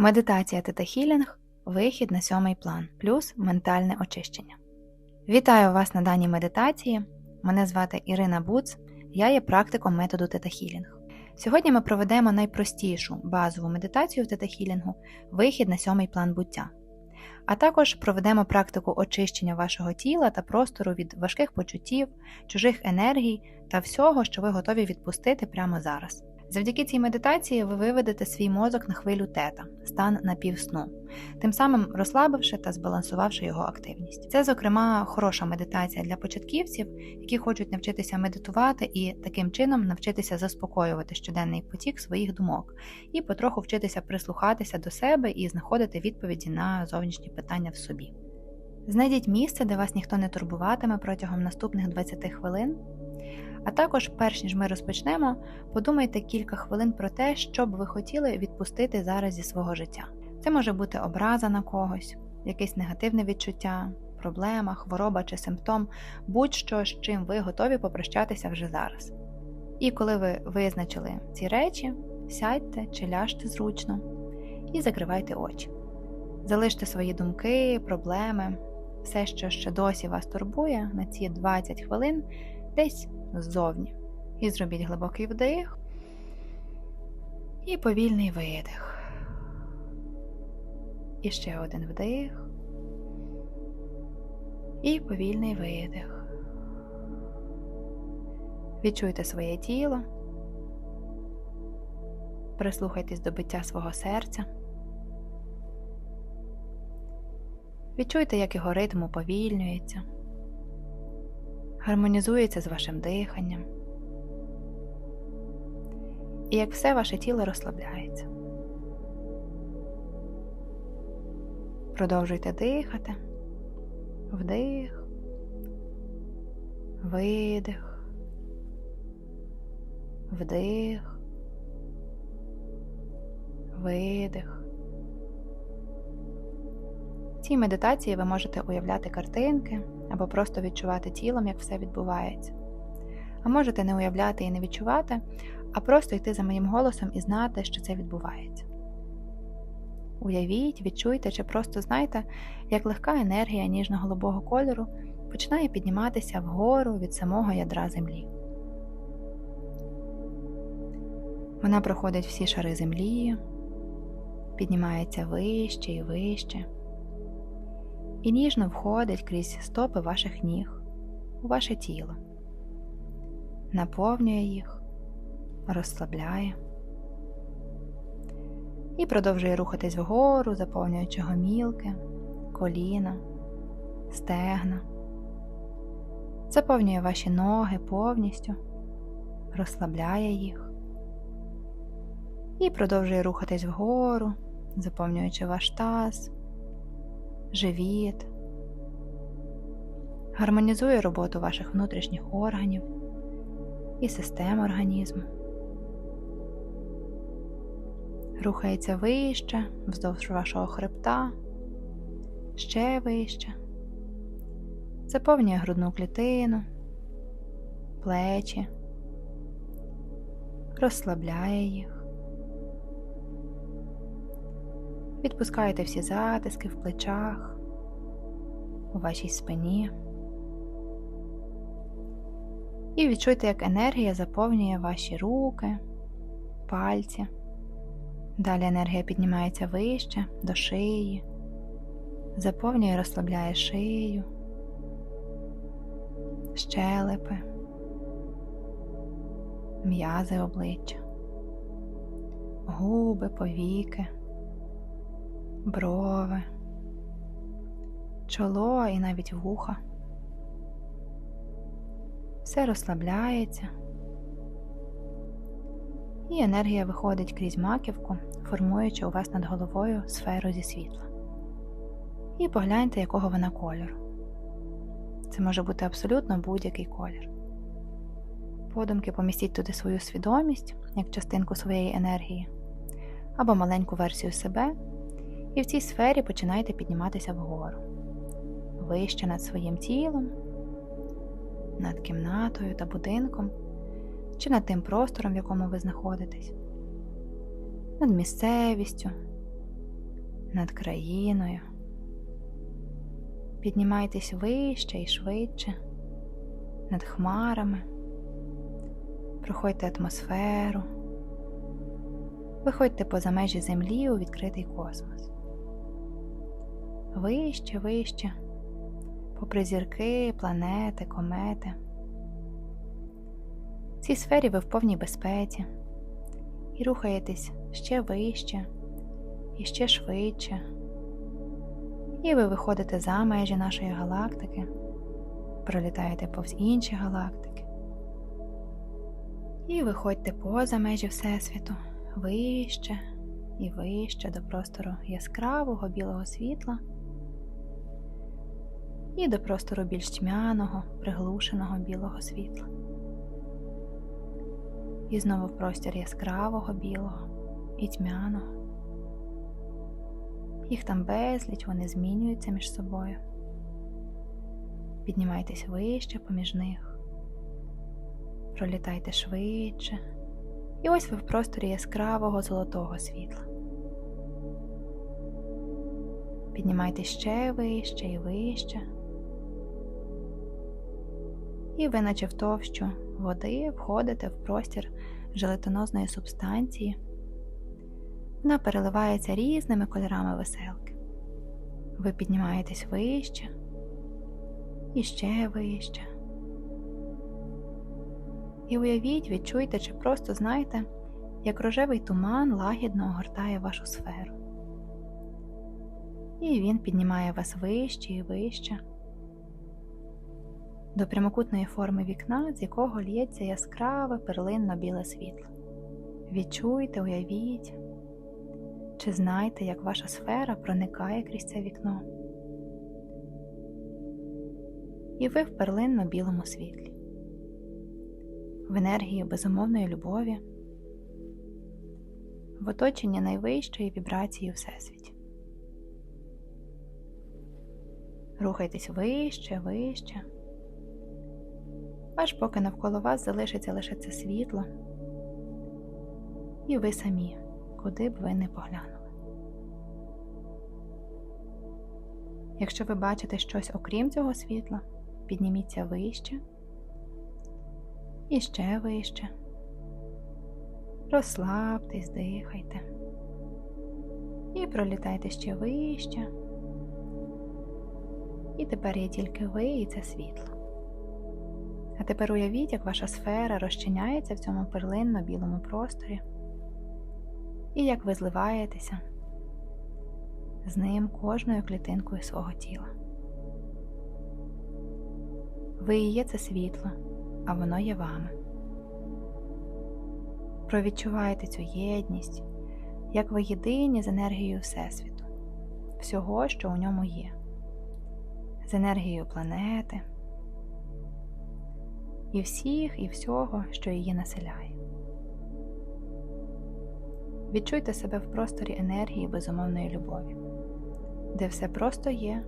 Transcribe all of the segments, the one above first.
Медитація Тета Хілінг вихід на сьомий план, плюс ментальне очищення. Вітаю вас на даній медитації. Мене звати Ірина Буц, я є практиком методу Тета Хілінг. Сьогодні ми проведемо найпростішу базову медитацію в Тета Хілінгу вихід на сьомий план буття. А також проведемо практику очищення вашого тіла та простору від важких почуттів, чужих енергій та всього, що ви готові відпустити прямо зараз. Завдяки цій медитації ви виведете свій мозок на хвилю тета, стан напівсну, тим самим розслабивши та збалансувавши його активність. Це, зокрема, хороша медитація для початківців, які хочуть навчитися медитувати і таким чином навчитися заспокоювати щоденний потік своїх думок і потроху вчитися прислухатися до себе і знаходити відповіді на зовнішні питання в собі. Знайдіть місце, де вас ніхто не турбуватиме протягом наступних 20 хвилин. А також, перш ніж ми розпочнемо, подумайте кілька хвилин про те, що б ви хотіли відпустити зараз зі свого життя. Це може бути образа на когось, якесь негативне відчуття, проблема, хвороба чи симптом, будь-що з чим ви готові попрощатися вже зараз. І коли ви визначили ці речі, сядьте чи ляжте зручно і закривайте очі. Залиште свої думки, проблеми, все, що ще досі вас турбує на ці 20 хвилин десь ззовні. І зробіть глибокий вдих і повільний видих. І ще один вдих. І повільний видих. Відчуйте своє тіло. Прислухайтесь до биття свого серця. Відчуйте, як його ритм уповільнюється гармонізується з вашим диханням, і як все ваше тіло розслабляється. Продовжуйте дихати, вдих, видих, вдих, видих. Цій медитації ви можете уявляти картинки або просто відчувати тілом, як все відбувається. А можете не уявляти і не відчувати, а просто йти за моїм голосом і знати, що це відбувається. Уявіть, відчуйте чи просто знайте, як легка енергія ніжно-голубого кольору починає підніматися вгору від самого ядра землі. Вона проходить всі шари землі, піднімається вище і вище і ніжно входить крізь стопи ваших ніг у ваше тіло, наповнює їх, розслабляє і продовжує рухатись вгору, заповнюючи гомілки, коліна, стегна, заповнює ваші ноги повністю, розслабляє їх і продовжує рухатись вгору, заповнюючи ваш таз живіт, гармонізує роботу ваших внутрішніх органів і систем організму. Рухається вище, вздовж вашого хребта, ще вище, заповнює грудну клітину, плечі, розслабляє їх. Відпускайте всі затиски в плечах, у вашій спині. І відчуйте, як енергія заповнює ваші руки, пальці. Далі енергія піднімається вище до шиї, заповнює і розслабляє шию, щелепи, м'язи обличчя, губи, повіки брови, чоло і навіть вуха. Все розслабляється, і енергія виходить крізь маківку, формуючи у вас над головою сферу зі світла. І погляньте, якого вона кольору. Це може бути абсолютно будь-який колір. Подумки помістіть туди свою свідомість як частинку своєї енергії, або маленьку версію себе, і в цій сфері починайте підніматися вгору, вище над своїм тілом, над кімнатою та будинком, чи над тим простором, в якому ви знаходитесь, над місцевістю, над країною. Піднімайтесь вище і швидше, над хмарами, проходьте атмосферу, виходьте поза межі землі у відкритий космос. Вище, вище, попри зірки, планети, комети. В цій сфері ви в повній безпеці і рухаєтесь ще вище і ще швидше. І ви виходите за межі нашої галактики, пролітаєте повз інші галактики. І виходьте поза межі Всесвіту, вище і вище до простору яскравого білого світла і до простору більш тьмяного, приглушеного білого світла. І знову в простір яскравого білого і тьмяного. Їх там безліч, вони змінюються між собою. Піднімайтесь вище поміж них, пролітайте швидше, і ось ви в просторі яскравого золотого світла. Піднімайтесь ще вище і вище, і ви, наче в товщу води, входите в простір желатинозної субстанції. Вона переливається різними кольорами веселки. Ви піднімаєтесь вище і ще вище. І уявіть, відчуйте, чи просто знаєте, як рожевий туман лагідно огортає вашу сферу. І він піднімає вас вище і вище до прямокутної форми вікна, з якого лється яскраве перлинно біле світло. Відчуйте, уявіть. Чи знаєте, як ваша сфера проникає крізь це вікно? І ви в перлинно білому світлі, в енергії безумовної любові, в оточенні найвищої вібрації у Всесвіті. Рухайтесь вище, вище, аж поки навколо вас залишиться лише це світло, і ви самі куди б ви не поглянули. Якщо ви бачите щось окрім цього світла, підніміться вище і ще вище. Розслабтесь, дихайте і пролітайте ще вище. І тепер є тільки ви і це світло. А тепер уявіть, як ваша сфера розчиняється в цьому перлинно білому просторі і як ви зливаєтеся з ним кожною клітинкою свого тіла. Ви і є це світло, а воно є вами. Провідчуваєте цю єдність, як ви єдині з енергією Всесвіту, всього, що у ньому є, з енергією планети і всіх і всього, що її населяє. Відчуйте себе в просторі енергії безумовної любові, де все просто є,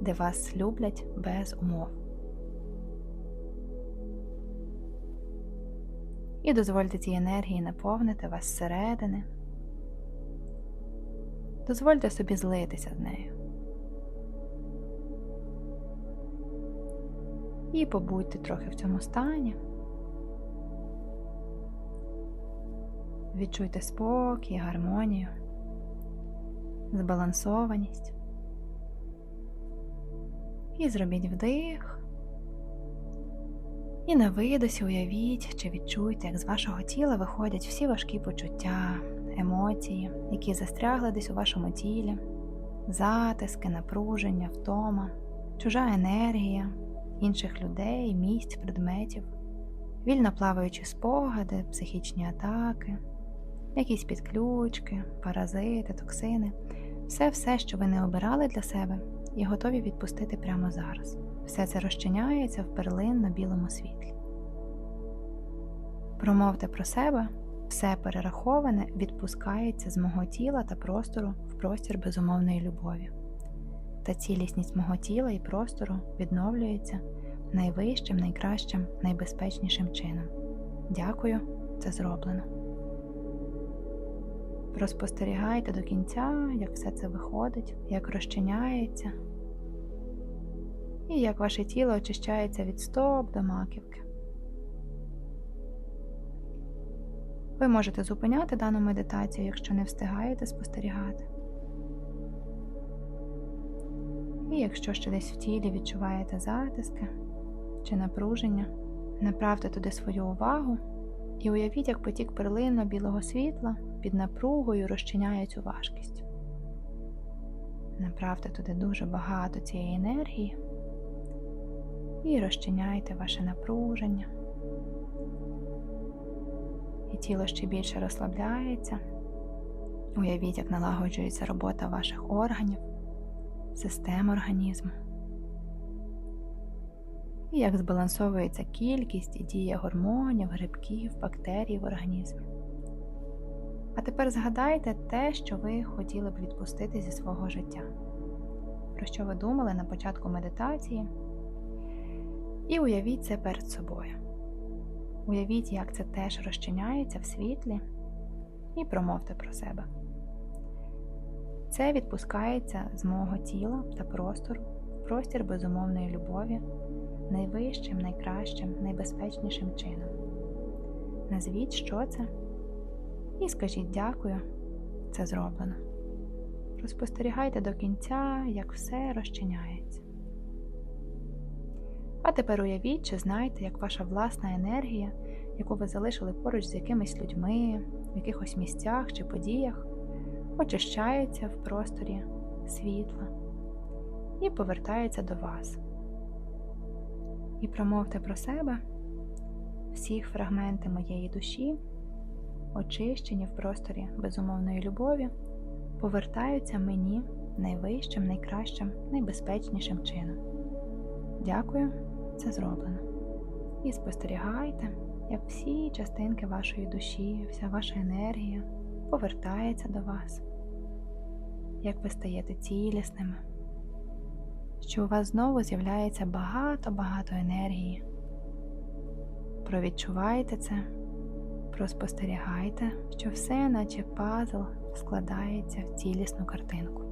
де вас люблять без умов. І дозвольте цій енергії наповнити вас зсередини. Дозвольте собі злитися з нею. І побудьте трохи в цьому стані. Відчуйте спокій, гармонію, збалансованість. І зробіть вдих. І на видосі уявіть чи відчуйте, як з вашого тіла виходять всі важкі почуття, емоції, які застрягли десь у вашому тілі, затиски, напруження, втома, чужа енергія інших людей, місць, предметів, вільно плаваючі спогади, психічні атаки якісь підключки, паразити, токсини, все, все, що ви не обирали для себе, і готові відпустити прямо зараз. Все це розчиняється в перлинно білому світлі. Промовте про себе, все перераховане відпускається з мого тіла та простору в простір безумовної любові. Та цілісність мого тіла і простору відновлюється найвищим, найкращим, найбезпечнішим чином. Дякую, це зроблено. Розпостерігайте до кінця, як все це виходить, як розчиняється, і як ваше тіло очищається від стоп до маківки. Ви можете зупиняти дану медитацію, якщо не встигаєте спостерігати. І якщо ще десь в тілі відчуваєте затиски чи напруження, направте туди свою увагу і уявіть, як потік перлинно білого світла під напругою розчиняє цю важкість. Направте туди дуже багато цієї енергії і розчиняйте ваше напруження. І тіло ще більше розслабляється. Уявіть, як налагоджується робота ваших органів, систем організму. І як збалансовується кількість і дія гормонів, грибків, бактерій в організмі. А тепер згадайте те, що ви хотіли б відпустити зі свого життя, про що ви думали на початку медитації. І уявіть це перед собою. Уявіть, як це теж розчиняється в світлі, і промовте про себе. Це відпускається з мого тіла та простору, простір безумовної любові, найвищим, найкращим, найбезпечнішим чином. Назвіть, що це, і скажіть дякую, це зроблено. Розпостерігайте до кінця, як все розчиняється. А тепер уявіть, чи знаєте, як ваша власна енергія, яку ви залишили поруч з якимись людьми, в якихось місцях чи подіях, очищається в просторі світла і повертається до вас. І промовте про себе всіх фрагменти моєї душі, очищені в просторі безумовної любові, повертаються мені найвищим, найкращим, найбезпечнішим чином. Дякую це зроблено. І спостерігайте, як всі частинки вашої душі, вся ваша енергія повертається до вас, як ви стаєте цілісними, що у вас знову з'являється багато-багато енергії. Провідчувайте це, проспостерігайте, що все, наче пазл, складається в цілісну картинку.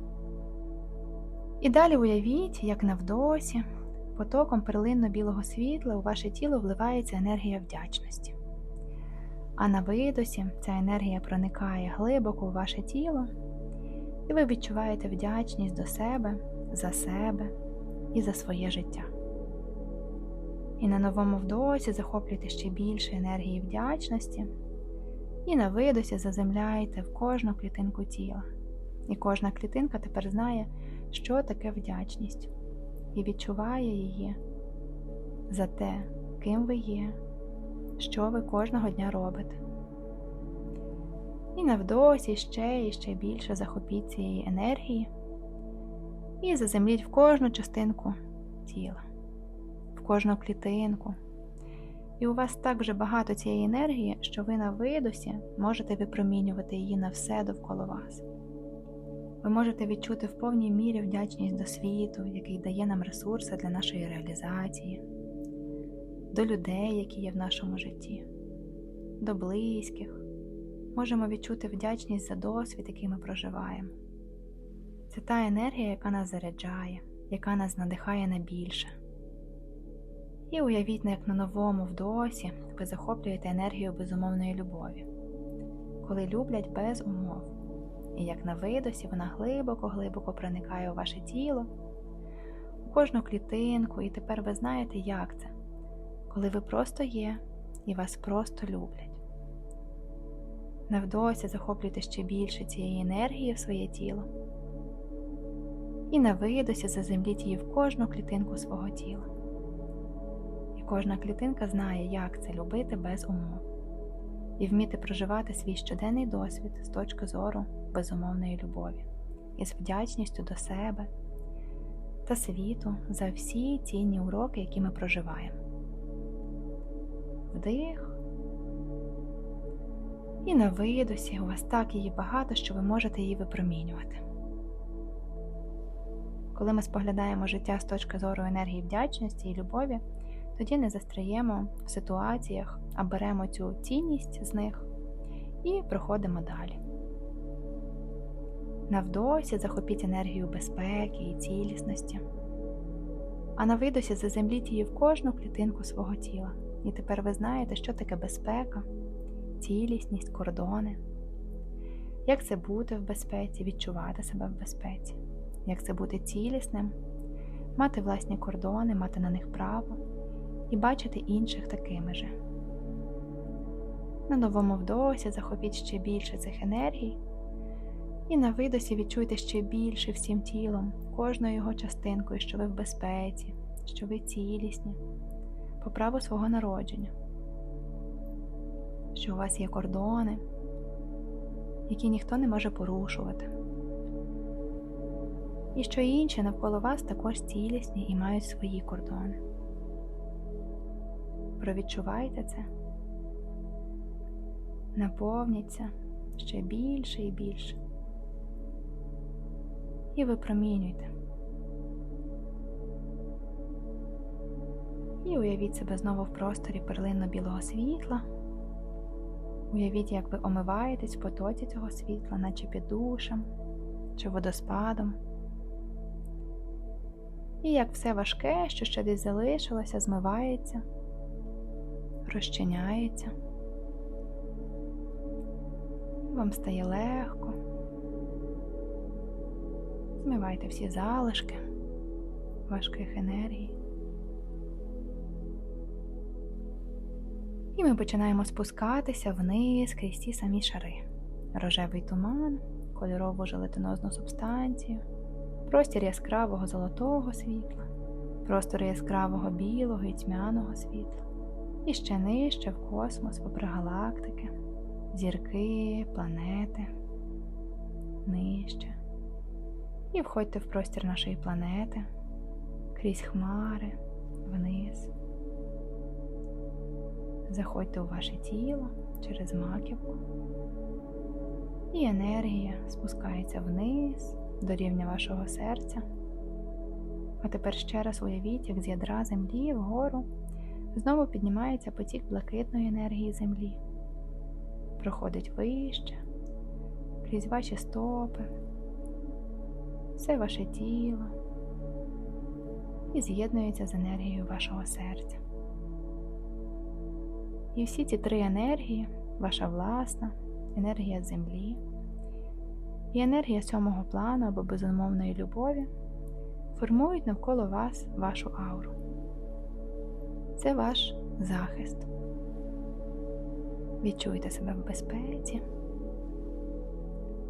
І далі уявіть, як навдосі потоком перлинно-білого світла у ваше тіло вливається енергія вдячності. А на видосі ця енергія проникає глибоко у ваше тіло, і ви відчуваєте вдячність до себе, за себе і за своє життя. І на новому вдосі захоплюйте ще більше енергії вдячності, і на видосі заземляйте в кожну клітинку тіла. І кожна клітинка тепер знає, що таке вдячність і відчуває її за те, ким ви є, що ви кожного дня робите. І навдосі ще і ще більше захопіть цієї енергії і заземліть в кожну частинку тіла, в кожну клітинку. І у вас так вже багато цієї енергії, що ви на видосі можете випромінювати її на все довкола вас. Ви можете відчути в повній мірі вдячність до світу, який дає нам ресурси для нашої реалізації, до людей, які є в нашому житті, до близьких. Можемо відчути вдячність за досвід, який ми проживаємо. Це та енергія, яка нас заряджає, яка нас надихає на більше. І уявіть, як на новому вдосі ви захоплюєте енергію безумовної любові, коли люблять без умов і як на видосі вона глибоко-глибоко проникає у ваше тіло, у кожну клітинку, і тепер ви знаєте, як це, коли ви просто є і вас просто люблять. Навдосі захоплюйте ще більше цієї енергії в своє тіло. І на видосі заземліть її в кожну клітинку свого тіла. І кожна клітинка знає, як це любити без умов і вміти проживати свій щоденний досвід з точки зору безумовної любові і з вдячністю до себе та світу за всі цінні уроки, які ми проживаємо. Вдих. І на видосі у вас так її багато, що ви можете її випромінювати. Коли ми споглядаємо життя з точки зору енергії вдячності і любові, тоді не застряємо в ситуаціях, а беремо цю цінність з них і проходимо далі. На вдосі захопіть енергію безпеки і цілісності. А на видосі заземліть її в кожну клітинку свого тіла. І тепер ви знаєте, що таке безпека, цілісність, кордони. Як це бути в безпеці, відчувати себе в безпеці, як це бути цілісним, мати власні кордони, мати на них право і бачити інших такими же. На новому вдосі захопіть ще більше цих енергій, і на видосі відчуйте ще більше всім тілом, кожною його частинкою, що ви в безпеці, що ви цілісні, по праву свого народження, що у вас є кордони, які ніхто не може порушувати. І що інші навколо вас також цілісні і мають свої кордони. Провідчувайте це, наповніться ще більше і більше. І випромінюйте. І уявіть себе знову в просторі перлинно-білого світла. Уявіть, як ви омиваєтесь в потоці цього світла, наче під душем чи водоспадом. І як все важке, що ще десь залишилося, змивається, розчиняється. Вам стає легко. Змивайте всі залишки важких енергій. І ми починаємо спускатися вниз крізь ті самі шари. Рожевий туман, кольорову желатинозну субстанцію, простір яскравого золотого світла, простір яскравого білого і тьмяного світла. І ще нижче в космос, попри галактики, зірки, планети, нижче. І входьте в простір нашої планети крізь хмари вниз. Заходьте у ваше тіло через маківку, і енергія спускається вниз до рівня вашого серця. А тепер ще раз уявіть, як з ядра землі вгору знову піднімається потік блакитної енергії землі, проходить вище, крізь ваші стопи, все ваше тіло і з'єднується з енергією вашого серця. І всі ці три енергії, ваша власна, енергія землі і енергія сьомого плану або безумовної любові формують навколо вас вашу ауру. Це ваш захист. Відчуйте себе в безпеці,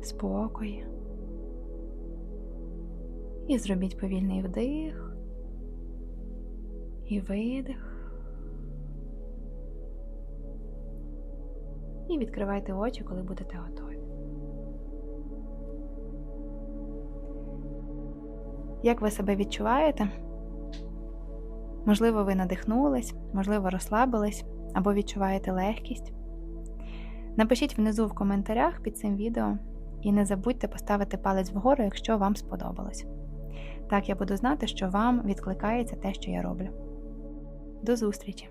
спокої. І зробіть повільний вдих і видих. І відкривайте очі, коли будете готові. Як ви себе відчуваєте? Можливо, ви надихнулись, можливо, розслабились або відчуваєте легкість. Напишіть внизу в коментарях під цим відео і не забудьте поставити палець вгору, якщо вам сподобалось. Так я буду знати, що вам відкликається те, що я роблю. До зустрічі!